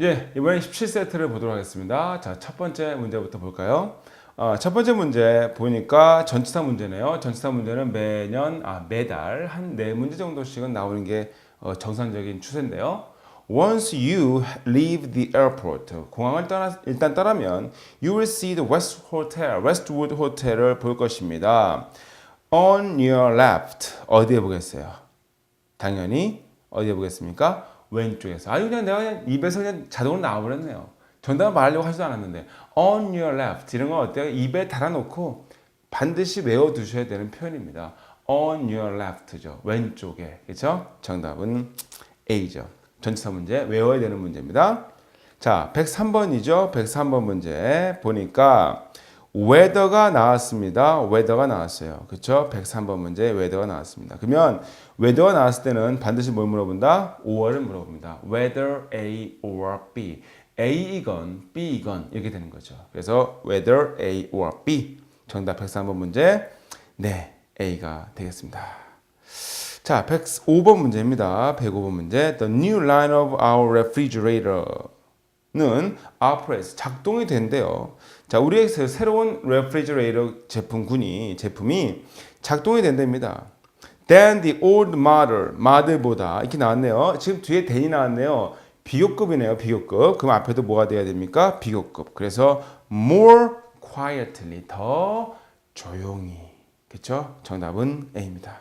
예, 이번엔 17세트를 보도록 하겠습니다. 자, 첫 번째 문제부터 볼까요? 어, 첫 번째 문제 보니까 전치사 문제네요. 전치사 문제는 매년, 아, 매달 한 네 문제 정도씩은 나오는 게 어, 정상적인 추세인데요. Once you leave the airport, 공항을 떠나, 일단 떠나면 you will see the West Hotel, Westwood Hotel을 볼 것입니다. On your left, 어디에 보겠어요? 당연히 어디에 보겠습니까? 왼쪽에서. 아니 그냥 내가 그냥 입에서 그냥 자동으로 나와버렸네요. 정답을 말하려고 하지도 않았는데 on your left 이런 건 어때요? 입에 달아놓고 반드시 외워두셔야 되는 표현입니다. on your left죠. 왼쪽에. 그렇죠? 정답은 A죠. 전치사 문제 외워야 되는 문제입니다. 자, 103번이죠. 103번 문제 보니까 weather가 나왔습니다. weather가 나왔어요. 그렇죠? 103번 문제 weather가 나왔습니다. 그러면 weather가 나왔을 때는 반드시 뭘 물어본다? or를 물어봅니다. whether A or B. A이건 B이건 이렇게 되는 거죠. 그래서 whether A or B. 정답 103번 문제. 네, A가 되겠습니다. 자, 105번 문제입니다. 105번 문제. The new line of our refrigerator는 앞으로에서 작동이 된대요. 자, 우리의 새로운 refrigerator 제품군이 제품이 작동이 된답니다. Than the old model, model보다 이렇게 나왔네요. 지금 뒤에 than이 나왔네요. 비교급이네요. 비교급. 그럼 앞에도 뭐가 돼야 됩니까? 비교급. 그래서 more quietly 더 조용히. 그렇죠? 정답은 A입니다.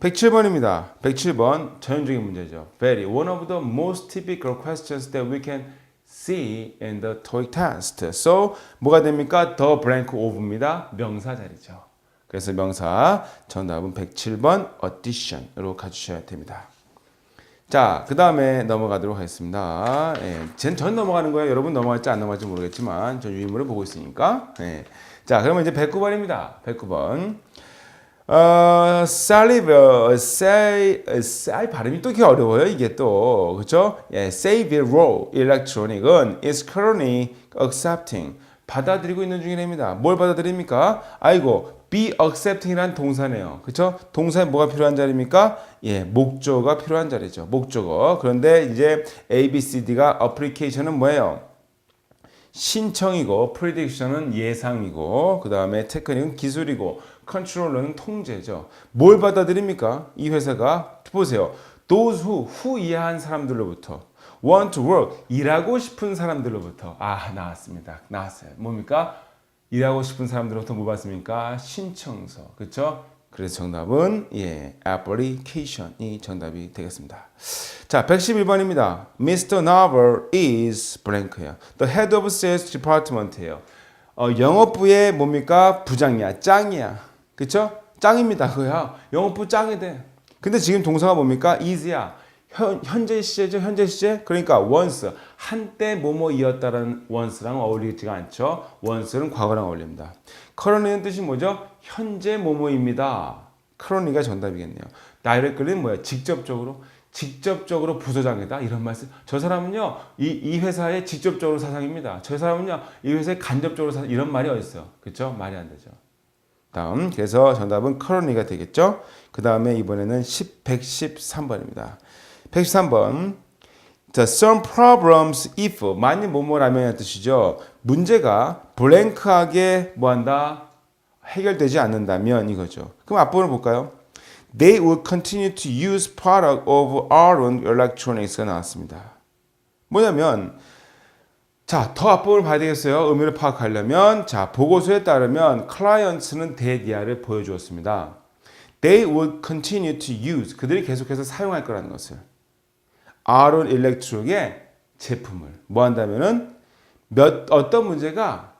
107번입니다. 107번 전형적인 문제죠. Very one of the most typical questions that we can see in the TOEIC test. So 뭐가 됩니까? The blank of입니다. 명사 자리죠. 그래서 명사 정답은 107번 addition으로 가주셔야 됩니다. 자, 그 다음에 넘어가도록 하겠습니다. 예, 전, 전 넘어가는 거예요. 여러분 넘어갈지 안 넘어갈지 모르겠지만 전 유인물을 보고 있으니까. 예. 자, 그러면 이제 109번입니다. 109번. 어, saliva, say, say 발음이 또 이렇게 어려워요. 이게 또 그렇죠? 예, raw electronic은 is currently accepting 받아들이고 있는 중이랍니다. 뭘 받아들입니까? 아이고, be accepting이란 동사네요. 그렇죠? 동사에 뭐가 필요한 자리입니까? 예, 목적어가 필요한 자리죠. 목적어. 그런데 이제 A, B, C, D가 application은 뭐예요? 신청이고 prediction은 예상이고 그 다음에 테크닉은 기술이고 컨트롤러는 통제죠. 뭘 받아들입니까? 이 회사가 보세요. Those who, who 이해한 사람들로부터 want to work 일하고 싶은 사람들로부터 아 나왔습니다. 나왔어요. 뭡니까? 일하고 싶은 사람들로부터 뭐 받습니까? 신청서. 그렇죠? 그래서 정답은 예, application이 정답이 되겠습니다. 자, 111번입니다. Mr. Novel is blank예요. The head of sales department예요. 어, 영업부의 뭡니까? 부장이야. 짱이야. 그쵸? 짱입니다. 그거야. 영업부 짱이 돼. 근데 지금 동사가 뭡니까? is야. 현, 현재 시제죠. 현재 시제. 그러니까 once. 한때 뭐뭐이었다라는 once랑 어울리지가 않죠. once는 과거랑 어울립니다. current는 뜻이 뭐죠? 현재 뭐뭐입니다. currently가 정답이겠네요. directly는 뭐야? 직접적으로. 직접적으로 부서장이다 이런 말씀. 저 사람은요 이, 이 회사의 직접적으로 사장입니다. 저 사람은요 이 회사의 간접적으로 사장 이런 말이 어딨어? 그렇죠? 말이 안 되죠. 다음 그래서 정답은 currently가 되겠죠. 그 다음에 이번에는 10, 113번입니다. 113번 자, some problems if 만일 뭐뭐라면 뜻이죠. 문제가 블랭크하게 뭐한다 해결되지 않는다면 이거죠. 그럼 앞부분을 볼까요? They will continue to use product of Aron Electronics가 나왔습니다. 뭐냐면 자, 더 앞부분을 봐야 되겠어요. 의미를 파악하려면 자, 보고서에 따르면 클라이언트는 대디아를 보여주었습니다. They will continue to use 그들이 계속해서 사용할 거라는 것을 아론 일렉트릭의 제품을 뭐 한다면은 몇 어떤 문제가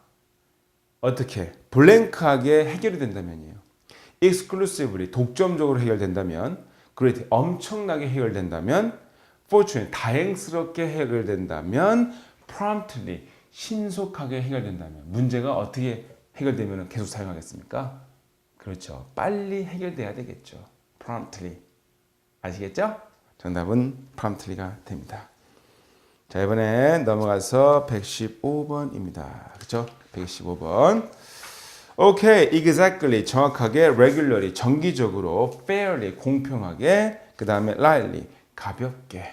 어떻게 블랭크하게 해결이 된다면이에요. exclusively 독점적으로 해결된다면 great 엄청나게 해결된다면 fortunate 다행스럽게 해결된다면 promptly 신속하게 해결된다면 문제가 어떻게 해결되면 계속 사용하겠습니까? 그렇죠. 빨리 해결돼야 되겠죠. promptly 아시겠죠? 정답은 promptly가 됩니다. 자 이번엔 넘어가서 115번입니다. 그렇죠? 115번. 오케이, exactly 정확하게, regularly 정기적으로, fairly 공평하게, 그 다음에 lightly 가볍게.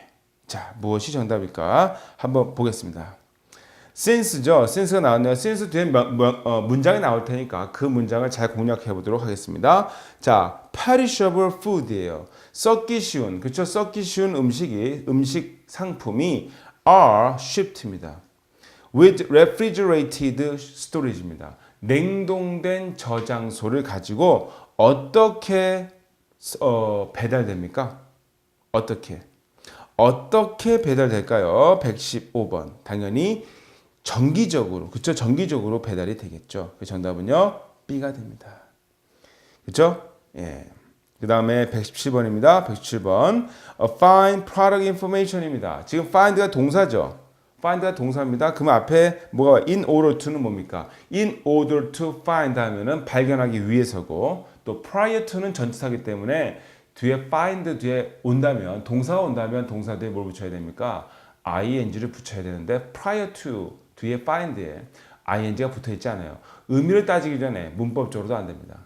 자, 무엇이 정답일까? 한번 보겠습니다. Since죠. since가 나왔네요. since 뒤에 어, 문장이 나올 테니까 그 문장을 잘 공략해 보도록 하겠습니다. 자, perishable food이에요. 썩기 쉬운, 그렇죠? 썩기 쉬운 음식이 음식 상품이 are shipped입니다. with refrigerated storage입니다. 냉동된 저장소를 가지고 어떻게 어, 배달됩니까? 어떻게? 어떻게 배달될까요? 115번. 당연히 정기적으로, 그쵸? 정기적으로 배달이 되겠죠. 그 정답은요, B가 됩니다. 그쵸? 예. 그 다음에 117번입니다. 117번. A find product information입니다. 지금 find가 동사죠. find가 동사입니다. 그러면 앞에 뭐가 in order to는 뭡니까? in order to find 하면은 발견하기 위해서고 또 prior to는 전치사기 때문에 뒤에 find 뒤에 온다면 동사가 온다면 동사 뒤에 뭘 붙여야 됩니까? ing를 붙여야 되는데 prior to 뒤에 find에 ing가 붙어 있지 않아요. 의미를 따지기 전에 문법적으로도 안 됩니다.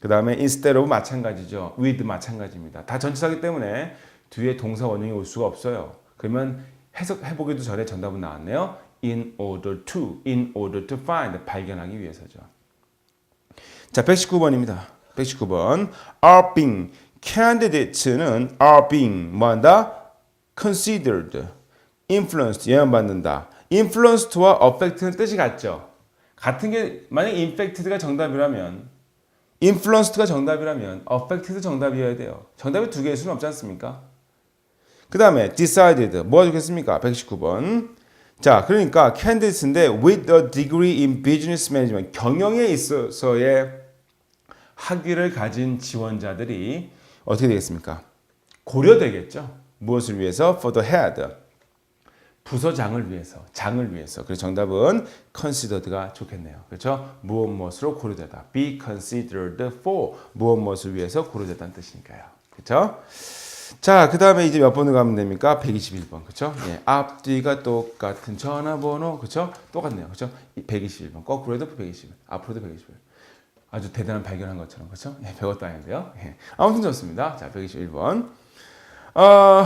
그 다음에 instead of 마찬가지죠. with 마찬가지입니다. 다 전치사기 때문에 뒤에 동사 원형이 올 수가 없어요. 그러면 해석해보기도 전에 정답은 나왔네요. in order to, in order to find, 발견하기 위해서죠. 자, 119번입니다. 119번. are being, candidates는 are being, 뭐한다? considered, influenced, 영향받는다. Influenced와 affect는 뜻이 같죠? 같은 게, 만약 infected가 정답이라면 influenced가 정답이라면 affected 정답이어야 돼요. 정답이 두 개일 수는 없지 않습니까? 그 다음에 decided 뭐가 좋겠습니까? 119번. 자, 그러니까 candidates인데 with a degree in business management 경영에 있어서의 학위를 가진 지원자들이 어떻게 되겠습니까? 고려되겠죠. 무엇을 위해서? For the head. 부서장을 위해서, 장을 위해서. 그래서 정답은 considered가 좋겠네요. 그렇죠? 무엇 무엇으로 고려되다. be considered for 무엇 무엇을 위해서 고려됐다는 뜻이니까요. 그렇죠? 자, 그 다음에 이제 몇 번을 가면 됩니까? 121번. 그쵸? 예, 앞뒤가 똑같은 전화번호. 그쵸? 똑같네요. 그쵸? 121번. 거꾸로 해도 121. 앞으로도 121. 아주 대단한 발견한 것처럼. 그쵸? 예, 별것도 아닌데요. 예. 아무튼 좋습니다. 자, 121번. 어,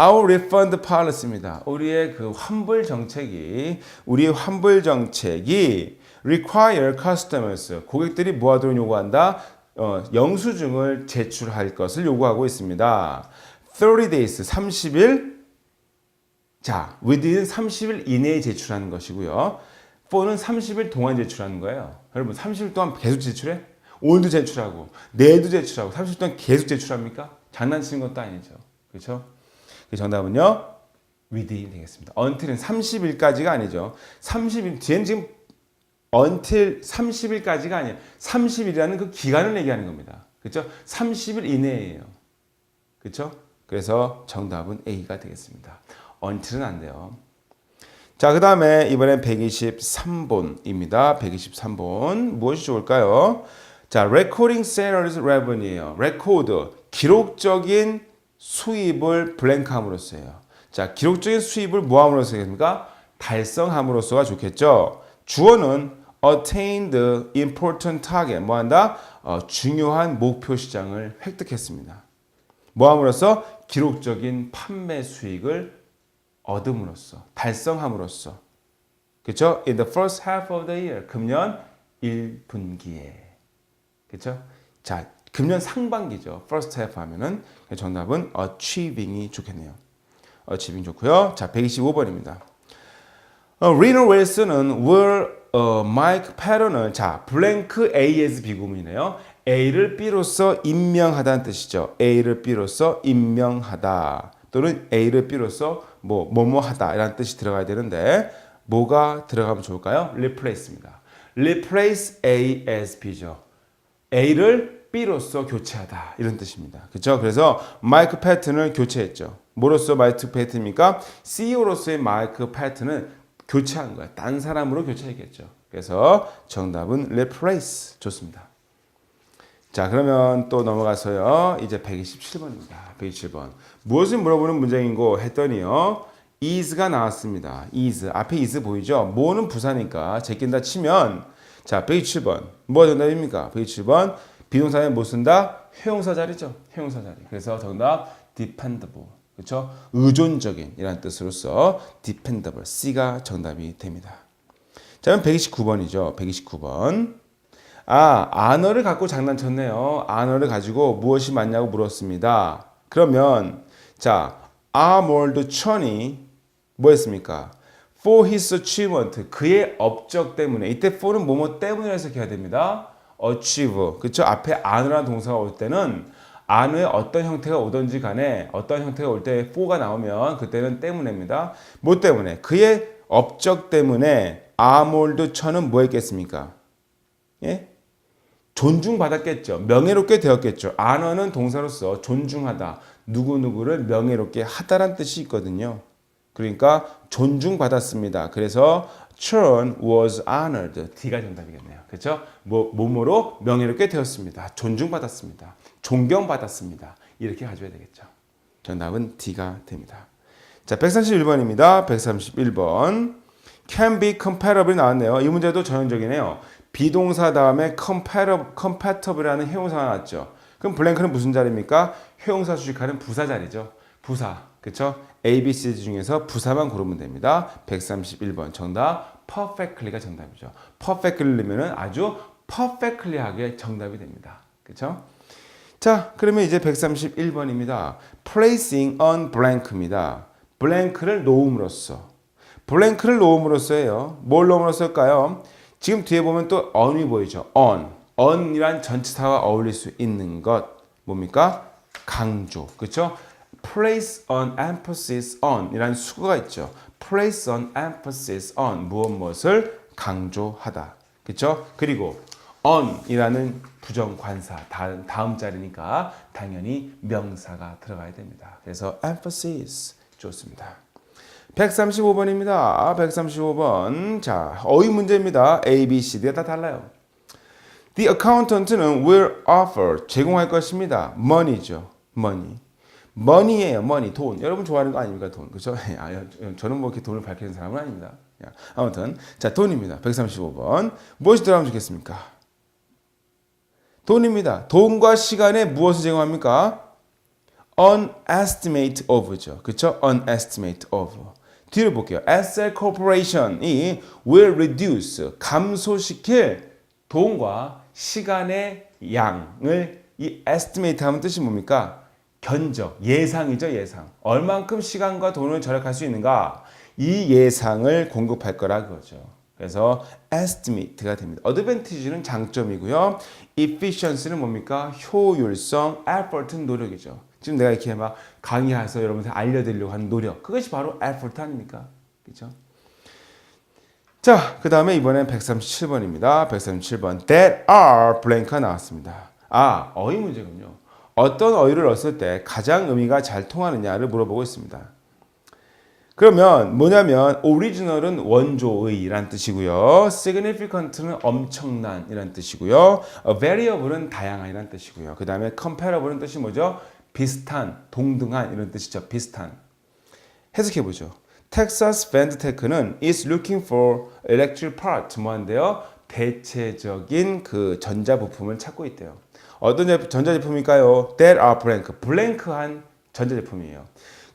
our refund policy입니다. 우리의 그 환불 정책이, 우리의 환불 정책이 require customers. 고객들이 뭐하도록 요구한다? 어, 영수증을 제출할 것을 요구하고 있습니다. 30 days, 30일. 자, within 30일 이내에 제출하는 것이고요. for는 30일 동안 제출하는 거예요. 여러분, 30일 동안 계속 제출해? 오늘도 제출하고, 내일도 제출하고, 30일 동안 계속 제출합니까? 장난치는 것도 아니죠. 그렇죠? 그 정답은요. within 되겠습니다. until은 30일까지가 아니죠. 30일, 뒤엔 지금 until 30일까지가 아니에요. 30일이라는 그 기간을 얘기하는 겁니다. 그렇죠? 30일 이내예요. 그렇죠? 그래서 정답은 A가 되겠습니다. until은 안 돼요. 자, 그 다음에 이번엔 123번입니다. 123번. 무엇이 좋을까요? 자, recording salaries revenue예요. record, 기록적인 수입을 블랭크함으로써요. 자, 기록적인 수입을 뭐함으로써 됩니까? 달성함으로써가 좋겠죠. 주어는 attain the important target. 뭐한다? 어, 중요한 목표 시장을 획득했습니다. 뭐함으로써 기록적인 판매 수익을 얻음으로써 달성함으로써 그렇죠? In the first half of the year 금년 1분기에 그렇죠? 자 금년 상반기죠. First half 하면은 정답은 achieving이 좋겠네요. achieving 좋고요. 자 125번입니다. 어, 리너 웰스는 will 어, 마이크 패런을 자 블랭크 A as 비구문이네요. A를 B로서 임명하다는 뜻이죠. A를 B로서 임명하다 또는 A를 B로서 뭐 뭐뭐하다 이라는 뜻이 들어가야 되는데 뭐가 들어가면 좋을까요? replace입니다. replace A as B죠. A를 B로서 교체하다 이런 뜻입니다. 그렇죠? 그래서 마이크 패튼을 교체했죠. 뭐로서 마이크 패튼입니까? CEO로서의 마이크 패튼은 교체한 거야. 딴 사람으로 교체했겠죠. 그래서 정답은 replace 좋습니다. 자, 그러면 또 넘어가서요. 이제 127번입니다. 127번. 무엇을 물어보는 문장인고 했더니요. is가 나왔습니다. is. 앞에 is 보이죠? 뭐는 부사니까 제낀다 치면 자, 127번. 뭐가 정답입니까? 127번. 비동사에 뭐 쓴다? 회용사 자리죠. 회용사 자리. 그래서 정답 dependable. 그렇죠? 의존적인 이란 뜻으로서 dependable C가 정답이 됩니다. 자, 그럼 129번이죠. 129번. 아, 안어를 갖고 장난쳤네요. 안어를 가지고 무엇이 맞냐고 물었습니다. 그러면 자, 아몰드 천이 뭐였습니까? For his achievement, 그의 업적 때문에 이때 for는 뭐뭐 때문에 해석해야 됩니다. Achieve, 그쵸? 앞에 안어라는 동사가 올 때는 안의 어떤 형태가 오든지 간에 어떤 형태가 올 때 for가 나오면 그때는 때문에입니다. 뭐 때문에? 그의 업적 때문에 아몰드 천은 뭐 했겠습니까? 예? 존중받았겠죠. 명예롭게 되었겠죠. 안어는 동사로서 존중하다. 누구누구를 명예롭게 하다란 뜻이 있거든요. 그러니까 존중받았습니다. 그래서 Churn was honored. D가 정답이겠네요. 그렇죠? 뭐 몸으로 명예롭게 되었습니다. 존중받았습니다. 존경받았습니다. 이렇게 가져야 되겠죠. 정답은 D가 됩니다. 자, 131번입니다. 131번. can be compatible 나왔네요. 이 문제도 전형적이네요. 비동사 다음에 compatible이라는 해용사가 나왔죠. 그럼 블랭크는 무슨 자리입니까? 해용사 수식하는 부사 자리죠. 부사. 그쵸? A, B, C 중에서 부사만 고르면 됩니다. 131번 정답 perfectly가 정답이죠. perfectly면은 아주 perfectly하게 정답이 됩니다. 그쵸? 자, 그러면 이제 131번입니다. placing on blank입니다. blank를 놓음으로써 블랭크를 놓음으로써예요. 뭘 놓음으로써일까요? 지금 뒤에 보면 또 on이 보이죠. on. on이란 전치사와 어울릴 수 있는 것 뭡니까? 강조. 그렇죠? Place on emphasis on 이라는 수거가 있죠. place on emphasis on 무엇 무엇을 강조하다. 그렇죠? 그리고 on이라는 부정관사 다음, 다음 자리니까 당연히 명사가 들어가야 됩니다. 그래서 emphasis 좋습니다. 135번입니다. 135번. 자, 어휘 문제입니다. A, B, C. D가 다 달라요. The accountant는 will offer. 제공할 것입니다. money죠. money. Money예요. money. 돈. 여러분 좋아하는 거 아닙니까? 돈. 그죠? 아, 저는 뭐 이렇게 돈을 밝히는 사람은 아닙니다. 아무튼. 자, 돈입니다. 135번. 무엇이 들어가면 좋겠습니까? 돈입니다. 돈과 시간에 무엇을 제공합니까? an estimate of죠. 그쵸? an estimate of. 뒤를 볼게요. SL Corporation이 will reduce, 감소시킬 돈과 시간의 양을 이 estimate 하면 뜻이 뭡니까? 견적, 예상이죠, 예상. 얼만큼 시간과 돈을 절약할 수 있는가? 이 예상을 공급할 거라 그거죠. 그래서 estimate가 됩니다. advantage는 장점이고요. efficiency는 뭡니까? 효율성, effort는 노력이죠. 지금 내가 이렇게 막 강의해서 여러분한테 알려드리려고 하는 노력. 그것이 바로 effort 아닙니까? 그죠? 자, 그 다음에 이번엔 137번입니다. 137번. That are blank가 나왔습니다. 아, 어휘 문제군요. 어떤 어휘를 넣었을 때 가장 의미가 잘 통하느냐를 물어보고 있습니다. 그러면 뭐냐면 original은 원조의란 뜻이고요. significant는 엄청난 이란 뜻이고요. variable은 다양한 이란 뜻이고요. 그 다음에 comparable은 뜻이 뭐죠? 비슷한, 동등한 이런 뜻이죠. 비슷한. 해석해 보죠. 텍사스 밴드테크는 is looking for electric part 뭐한데요? 대체적인 그 전자 부품을 찾고 있대요. 어떤 전자 제품일까요? That are blank. 블랭크한 전자 제품이에요.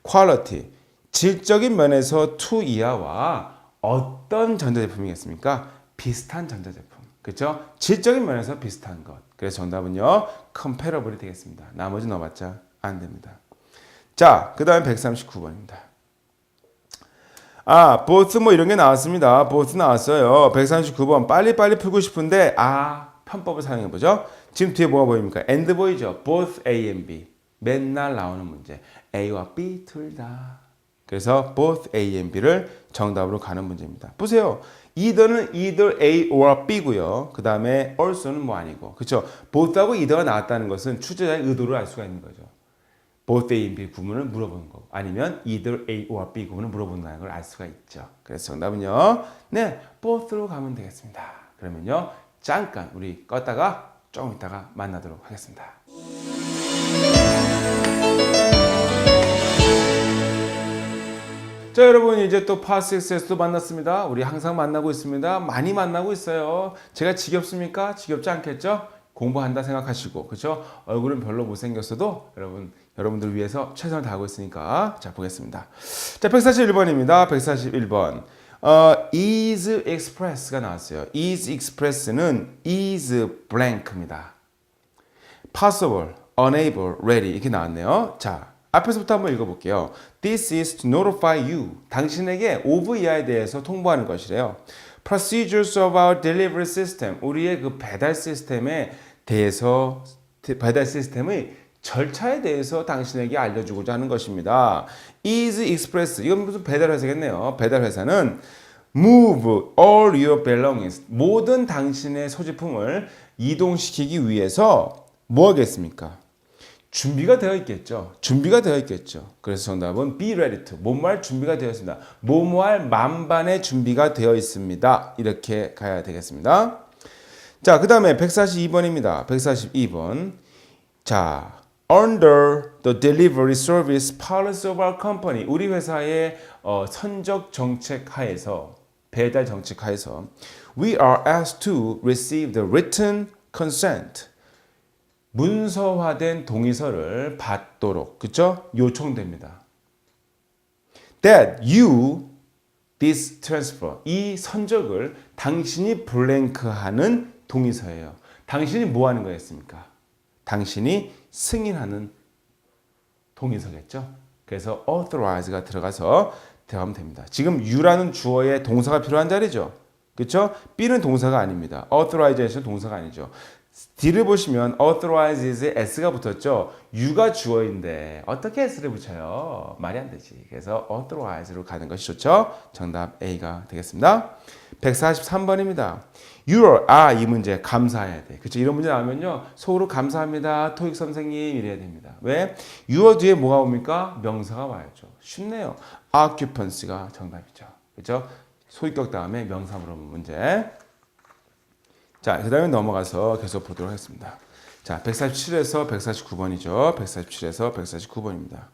quality 질적인 면에서 to 이하와 어떤 전자 제품이겠습니까? 비슷한 전자 제품. 그렇죠? 질적인 면에서 비슷한 것. 그래서 정답은요. comparable이 되겠습니다. 나머지 넣어봤자 안 됩니다. 자, 그 다음에 139번입니다. 아, both 뭐 이런 게 나왔습니다. both 나왔어요. 139번. 빨리빨리 풀고 싶은데, 아, 편법을 사용해보죠. 지금 뒤에 뭐가 보입니까? and 보이죠? both A and B. 맨날 나오는 문제. A와 B 둘 다. 그래서 both A and B를 정답으로 가는 문제입니다. 보세요. either는 either A or B고요. 그 다음에 also는 뭐 아니고. 그렇죠? both하고 either가 나왔다는 것은 출제자의 의도를 알 수가 있는 거죠. Both A and B 구문을 물어보는 거 아니면 either A or B 구문을 물어본다는 걸 알 수가 있죠. 그래서 정답은요. 네, both로 가면 되겠습니다. 그러면요. 잠깐 우리 껐다가 조금 있다가 만나도록 하겠습니다. 자 여러분 이제 또 파스엑스에서도 만났습니다. 우리 항상 만나고 있습니다. 많이 만나고 있어요. 제가 지겹습니까? 지겹지 않겠죠? 공부한다 생각하시고 그렇죠? 얼굴은 별로 못생겼어도 여러분 여러분들 위해서 최선을 다하고 있으니까 자 보겠습니다. 자 141번입니다. 141번. 어, is express가 나왔어요. is express는 is blank입니다. possible, unable, ready 이렇게 나왔네요. 자, 앞에서부터 한번 읽어볼게요. This is to notify you. 당신에게 of 이하에 대해서 통보하는 것이래요. Procedures of our delivery system. 우리의 그 배달 시스템에 대해서 배달 시스템의 절차에 대해서 당신에게 알려주고자 하는 것입니다. Is Express 이건 무슨 배달 회사겠네요. 배달 회사는 move all your belongings 모든 당신의 소지품을 이동시키기 위해서 뭐 하겠습니까? 준비가 되어 있겠죠. 준비가 되어 있겠죠. 그래서 정답은 be ready to. 뭐뭐할 준비가 되어 있습니다. 뭐뭐할 만반의 준비가 되어 있습니다. 이렇게 가야 되겠습니다. 자, 그 다음에 142번입니다. 142번. 자, under the delivery service policy of our company. 우리 회사의 어, 선적 정책 하에서, 배달 정책 하에서, we are asked to receive the written consent. 문서화된 동의서를 받도록 그쵸? 요청됩니다. That you this transfer 이 선적을 당신이 블랭크하는 동의서예요. 당신이 뭐 하는 거였습니까? 당신이 승인하는 동의서겠죠. 그래서 authorize가 들어가서 대하면 됩니다. 지금 you라는 주어의 동사가 필요한 자리죠. 그렇죠? B는 동사가 아닙니다. authorization 동사가 아니죠. D를 보시면 authorizes에 s가 붙었죠. U가 주어인데 어떻게 s를 붙여요? 말이 안 되지. 그래서 authorize로 가는 것이 좋죠. 정답 A가 되겠습니다. 143번입니다. You're 아이 문제 감사해야 돼. 그렇죠? 이런 문제 나오면요. 속으로 감사합니다. 토익 선생님 이래야 됩니다. 왜? You're 뒤에 뭐가 옵니까? 명사가 와야죠. 쉽네요. occupancy가 정답이죠. 그렇죠? 소유격 다음에 명사 물어보는 문제. 자, 그 다음에 넘어가서 계속 보도록 하겠습니다. 자, 147에서 149번이죠. 147에서 149번입니다.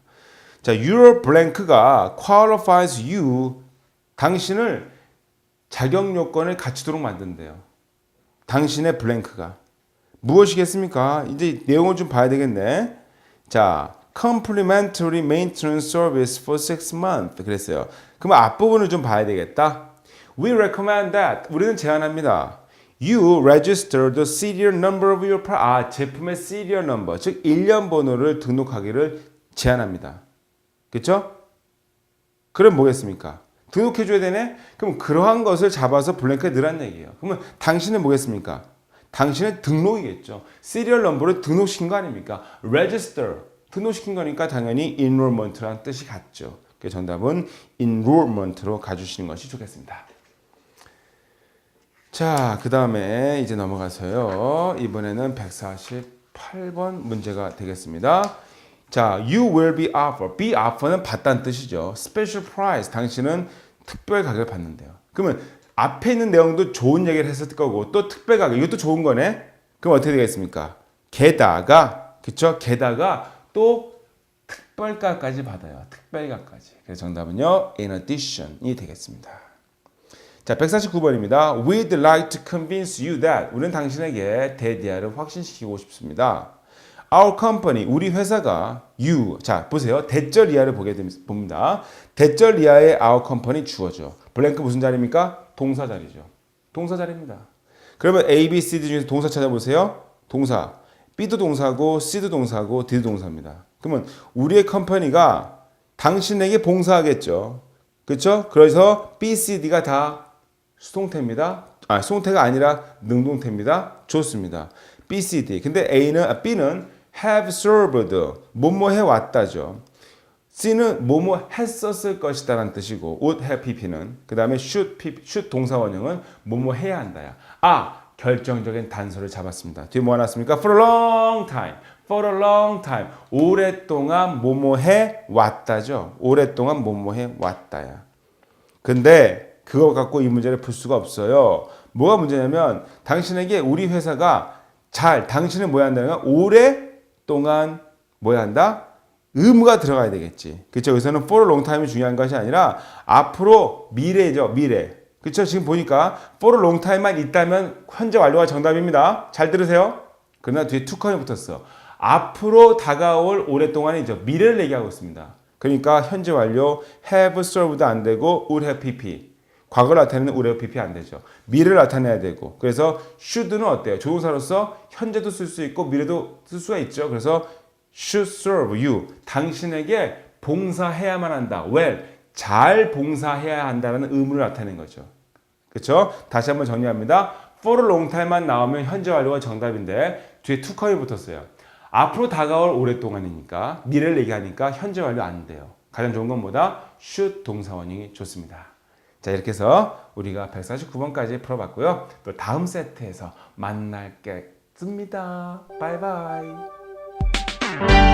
자, your blank가 qualifies you 당신을 자격 요건을 갖추도록 만든대요. 당신의 블랭크가 무엇이겠습니까? 이제 내용을 좀 봐야 되겠네. 자, complimentary maintenance service for six months 그랬어요. 그럼 앞부분을 좀 봐야 되겠다. We recommend that. 우리는 제안합니다. You register the serial number of your product. 아, 제품의 serial number, 즉 일련 번호를 등록하기를 제안합니다. 그렇죠? 그럼 뭐겠습니까? 등록해 줘야 되네. 그럼 그러한 것을 잡아서 블랭크에 넣으란 얘기예요. 그러면 당신은 뭐겠습니까? 당신의 등록이겠죠. 시리얼 넘버를 등록시킨 거 아닙니까? register 등록시킨 거니까 당연히 enrollment라는 뜻이 같죠. 그 정답은 enrollment로 가주시는 것이 좋겠습니다. 자, 그 다음에 이제 넘어가서요. 이번에는 148번 문제가 되겠습니다. 자, you will be offered. be offer는 받다는 뜻이죠. special price. 당신은 특별 가격을 받는데요. 그러면 앞에 있는 내용도 좋은 얘기를 했을 거고 또 특별 가격 이것도 좋은 거네. 그럼 어떻게 되겠습니까? 게다가 그쵸? 게다가 또 특별가까지 받아요. 특별가까지. 그래서 정답은요. in addition이 되겠습니다. 자, 149번입니다. We'd like to convince you that 우리는 당신에게 대디아를 확신시키고 싶습니다. Our company, 우리 회사가 you. 자, 보세요. 대절 이하를 보게 됩니다. 대절 이하의 our company 주어죠. 블랭크 무슨 자리입니까? 동사 자리죠. 동사 자리입니다. 그러면 A, B, C, D 중에서 동사 찾아보세요. 동사. B도 동사고 C도 동사고 D도 동사입니다. 그러면 우리의 컴퍼니가 당신에게 봉사하겠죠. 그렇죠? 그래서 B, C, D가 다 수동태입니다. 아, 수동태가 아니라 능동태입니다. 좋습니다. B, C, D. 근데 A는 아, B는 have served 뭐뭐 해 왔다죠. C는 뭐뭐 했었을 것이다라는 뜻이고 would have pp는 그 다음에 should pp should 동사 원형은 뭐뭐 해야 한다야. 아, 결정적인 단서를 잡았습니다. 뒤에 뭐 나왔습니까? for a long time. for a long time. 오랫동안 뭐뭐 해 왔다죠. 오랫동안 뭐뭐 해 왔다야. 근데 그거 갖고 이 문제를 풀 수가 없어요. 뭐가 문제냐면 당신에게 우리 회사가 잘 당신을 뭐야 한다면 오랫동안 뭐야 한다? 의무가 들어가야 되겠지. 그렇죠? 여기서는 for a long time이 중요한 것이 아니라 앞으로 미래죠. 미래. 그렇죠? 지금 보니까 for a long time만 있다면 현재 완료가 정답입니다. 잘 들으세요. 그러나 뒤에 투컴이 붙었어. 앞으로 다가올 오랫동안이죠. 미래를 얘기하고 있습니다. 그러니까 현재 완료 have served 안 되고 would have pp. 과거를 나타내는 would have pp 안 되죠. 미래를 나타내야 되고. 그래서 should는 어때요? 조동사로서 현재도 쓸 수 있고 미래도 쓸 수가 있죠. 그래서 should serve you. 당신에게 봉사해야만 한다. well. 잘 봉사해야 한다는 의무를 나타내는 거죠. 그렇죠? 다시 한번 정리합니다. for a long time만 나오면 현재 완료가 정답인데 뒤에 to come이 붙었어요. 앞으로 다가올 오랫동안이니까 미래를 얘기하니까 현재 완료 안 돼요. 가장 좋은 건 뭐다? should 동사원형이 좋습니다. 자 이렇게 해서 우리가 149번까지 풀어봤고요. 또 다음 세트에서 만날겠습니다. 바이바이. Bye.